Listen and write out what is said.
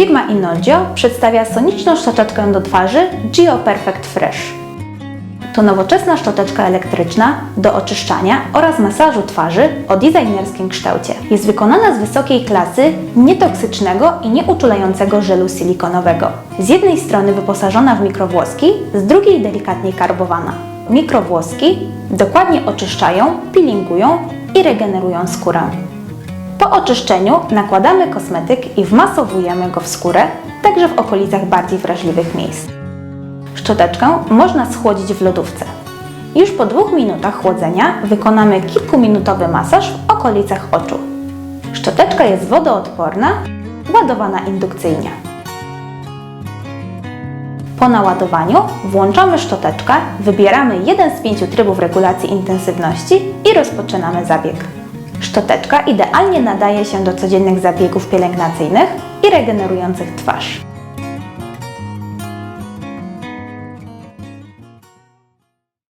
Firma Inolgio przedstawia soniczną szczoteczkę do twarzy Geo Perfect Fresh. To nowoczesna szczoteczka elektryczna do oczyszczania oraz masażu twarzy o designerskim kształcie. Jest wykonana z wysokiej klasy nietoksycznego i nieuczulającego żelu silikonowego. Z jednej strony wyposażona w mikrowłoski, z drugiej delikatnie karbowana. Mikrowłoski dokładnie oczyszczają, peelingują i regenerują skórę. Po oczyszczeniu nakładamy kosmetyk i wmasowujemy go w skórę, także w okolicach bardziej wrażliwych miejsc. Szczoteczkę można schłodzić w lodówce. Już po dwóch minutach chłodzenia wykonamy kilkuminutowy masaż w okolicach oczu. Szczoteczka jest wodoodporna, ładowana indukcyjnie. Po naładowaniu włączamy szczoteczkę, wybieramy jeden z pięciu trybów regulacji intensywności i rozpoczynamy zabieg. Szczoteczka idealnie nadaje się do codziennych zabiegów pielęgnacyjnych i regenerujących twarz.